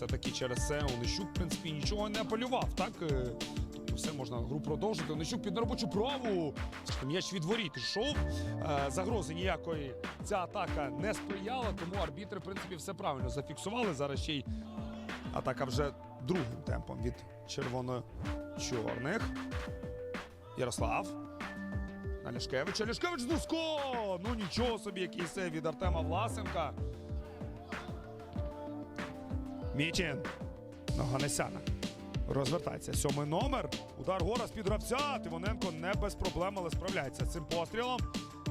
Все-таки через це Онищук, в принципі, нічого не апелював. Так Е, тобто все можна гру продовжити. Онищук під неробочу праву. М'яч від воріт йшов. Е, Загрози ніякої ця атака не сприяла, тому арбітри, в принципі, все правильно зафіксували. Зараз ще й атака вже другим темпом від червоно-чорних. Ярослав. На Ляшкевича. Ляшкевич Дуско! Ну нічого собі, який сейв від Артема Власенка. Мічин. Ноганесяна. Розвертається. Сьомий номер. Удар гора з-під гравця. Тимоненко не без проблем, але справляється з цим пострілом.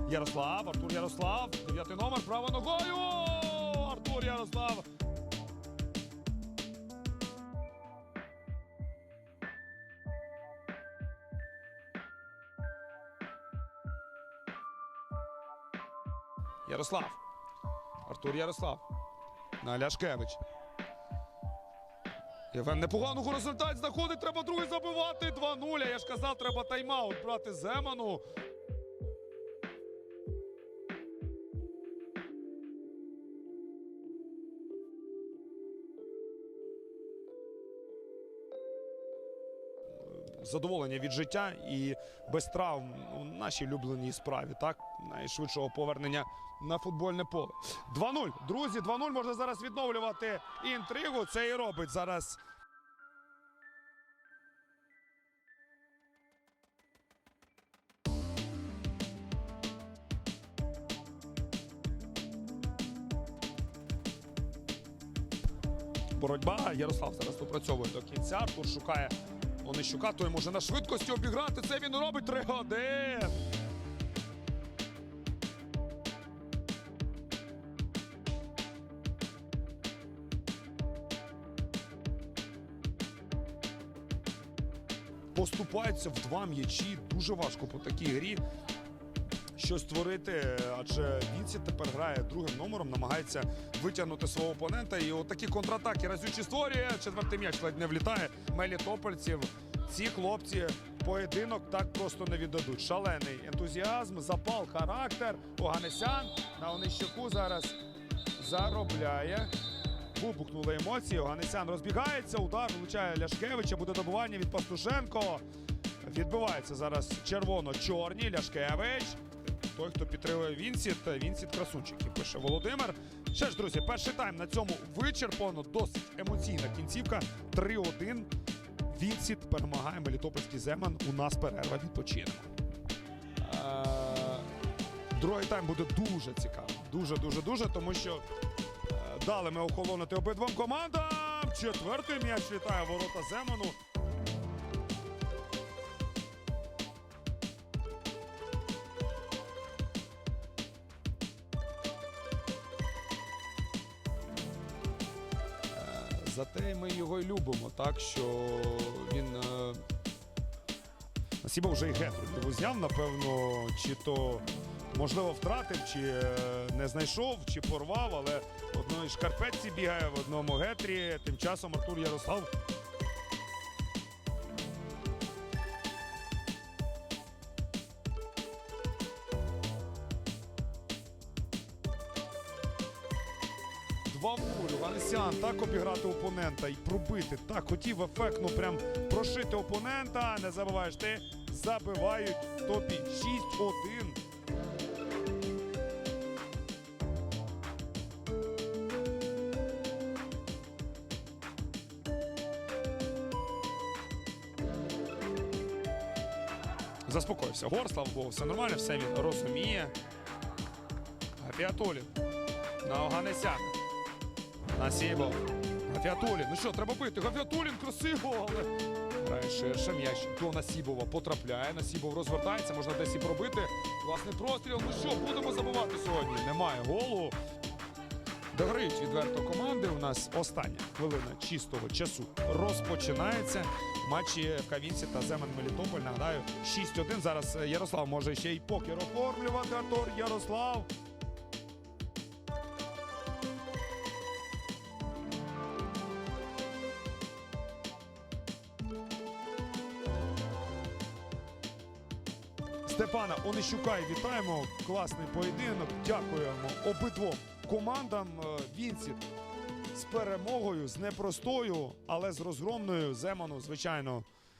Ярослав, Артур Ярослав. Дев'ятий номер. Право ногою. Артур Ярослав. Ярослав. Артур Ярослав. На Ляшкевич. Євген непогану горизонталь знаходить. Треба другий забивати. 2-0. Я ж казав, треба тайм-аут брати Земану. Задоволення від життя і без травм у нашій улюбленій справі, так найшвидшого повернення на футбольне поле. 2-0. Друзі, 2-0 можна зараз відновлювати інтригу. Це і робить зараз. Боротьба. Ярослав зараз допрацьовує до кінця. Артур шукає Онищука, той може на швидкості обіграти. Це він робить 3-1. Поступаються в два м'ячі. Дуже важко по такій грі щось створити, адже Вінсі тепер грає другим номером, намагається витягнути свого опонента. І отакі контратаки разючі створює. Четвертий м'яч ледь не влітає. Мелітопольців. Ці хлопці поєдинок так просто не віддадуть. Шалений ентузіазм, запал, характер. Оганесян на Онищаку зараз заробляє. Вибухнули емоції. Оганесян розбігається. Удар влучає Ляшкевича. Буде добування від Пастушенко. Відбивається зараз червоно-чорні. Ляшкевич. Той, хто підтримує Вінсіт, Вінсіт красунчиків, пише Володимир. Ще ж, друзі, перший тайм на цьому вичерпано. Досить емоційна кінцівка. 3-1. Вінсіт перемагає Мелітопольський Земан. У нас перерва відпочинку. Е, Другий тайм буде дуже цікавий. Дуже, дуже, тому що е, дали ми охолонути обидвом командам. Четвертий м'яч літає ворота Земану. Зате ми його й любимо, так що він. Е... Насіба вже і гетру зняв, напевно, чи то можливо втратив, чи е, не знайшов, чи порвав, але в одної шкарпетці бігає, в одному гетрі. Тим часом Артур Ярослав. Два в Ганесян так обіграти опонента і пробити. Так хотів ефектно прям прошити опонента. Не забуваєш ти. Забивають в топі 6-1. Заспокоївся. Гор, слава Богу, все нормально, все він розуміє. Гапіатолін на Оганесяна. Насібов. Гафіатулін. Ну що, треба бити. Гафіатулін красиво, але грає ширше. М'яч до Насібова потрапляє. Насібов розвертається, можна десь і пробити. Власний простріл. Ну що, будемо забивати сьогодні. Немає голу. Дограють відверто команди. У нас остання хвилина чистого часу розпочинається. Матчі Кавінці та Земен Мелітополь. Нагадаю, 6-1. Зараз Ярослав може ще й покер оформлювати. Артур Ярослав. Степана Онищука і вітаємо. Класний поєдинок. Дякуємо обидвом командам. Е, Вінці з перемогою, з непростою, але з розгромною. Земану, звичайно,